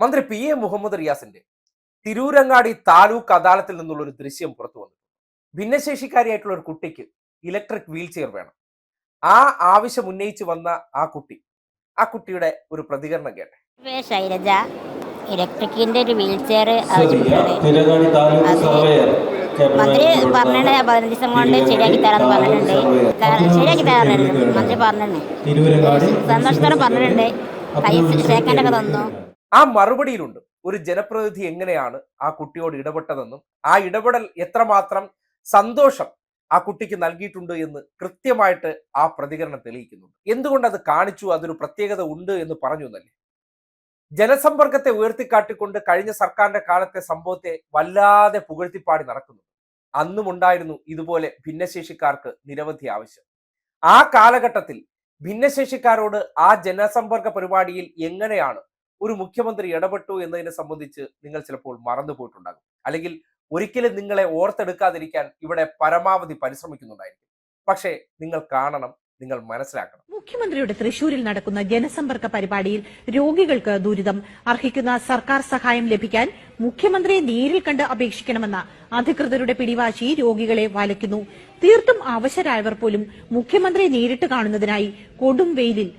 മന്ത്രി P A Muhammad റിയാസിന്റെ തിരൂരങ്ങാടി താലൂക്ക് അദാലത്തിൽ നിന്നുള്ള ഒരു ദൃശ്യം പുറത്തു വന്നു ഭിന്നശേഷിക്കാരിയായിട്ടുള്ള ഒരു കുട്ടിക്ക് ഇലക്ട്രിക് വീൽ ചെയർ വേണം. ആ ആവശ്യം ഉന്നയിച്ചു വന്ന ആ കുട്ടി ആ കുട്ടിയുടെ ഒരു പ്രതികരണം കേട്ടെ. ശൈലജ ഇലക്ട്രിക്കിന്റെ ഒരു വീൽ ചെയർ. മന്ത്രി പറഞ്ഞിട്ട് പതിനഞ്ച് ദിവസം കൊണ്ട് ശരിയാക്കി തരാന്ന് പറഞ്ഞിട്ടുണ്ട്. ശരിയാക്കി തരാറുണ്ട് മന്ത്രി പറഞ്ഞിട്ടുണ്ട്. സന്തോഷത്തോടെ പറഞ്ഞിട്ടുണ്ട്. കൈ ഒക്കെ തന്നു. ആ മറുപടിയിലുണ്ട്. ഒരു ജനപ്രതിനിധി എങ്ങനെയാണ് ആ കുട്ടിയോട് ഇടപെട്ടതെന്നും ആ ഇടപെടൽ എത്രമാത്രം സന്തോഷം ആ കുട്ടിക്ക് നൽകിയിട്ടുണ്ട് എന്ന് കൃത്യമായിട്ട് ആ പ്രതികരണം തെളിയിക്കുന്നുണ്ട്. എന്തുകൊണ്ട് അത് കാണിച്ചു? അതൊരു പ്രത്യേകത ഉണ്ട് എന്ന് പറഞ്ഞു എന്നല്ലേ? ജനസമ്പർക്കത്തെ ഉയർത്തിക്കാട്ടിക്കൊണ്ട് കഴിഞ്ഞ സർക്കാരിന്റെ കാലത്തെ സംഭവത്തെ വല്ലാതെ പുകഴ്ത്തിപ്പാടി നടക്കുന്നു. അന്നും ഉണ്ടായിരുന്നു ഇതുപോലെ ഭിന്നശേഷിക്കാർക്ക് നിരവധി ആവശ്യം. ആ കാലഘട്ടത്തിൽ ഭിന്നശേഷിക്കാരോട് ആ ജനസമ്പർക്ക പരിപാടിയിൽ എങ്ങനെയാണ് ഒരു മുഖ്യമന്ത്രി ഇടപെട്ടു എന്നതിനെ സംബന്ധിച്ച് നിങ്ങൾ ചിലപ്പോൾ മറന്നു പോയിട്ടുണ്ടാകും. അല്ലെങ്കിൽ ഒരിക്കലും നിങ്ങളെ ഓർത്തെടുക്കാതിരിക്കാൻ ഇവിടെ പരമാവധി പരിശ്രമിക്കുന്നുണ്ടായിരിക്കും. പക്ഷേ നിങ്ങൾ കാണണം നിങ്ങൾ മനസ്സിലാക്കണം. മുഖ്യമന്ത്രിയുടെ തൃശൂരിൽ നടക്കുന്ന ജനസമ്പർക്ക പരിപാടിയിൽ രോഗികൾക്ക് ദുരിതം. അർഹിക്കുന്ന സർക്കാർ സഹായം ലഭിക്കാൻ മുഖ്യമന്ത്രിയെ നേരിൽ കണ്ട് അപേക്ഷിക്കണമെന്ന അധികൃതരുടെ പിടിവാശി രോഗികളെ വലയ്ക്കുന്നു. തീർത്തും അവശരായവർ പോലും മുഖ്യമന്ത്രിയെ നേരിട്ട് കാണുന്നതിനായി കൊടും വെയിലിൽ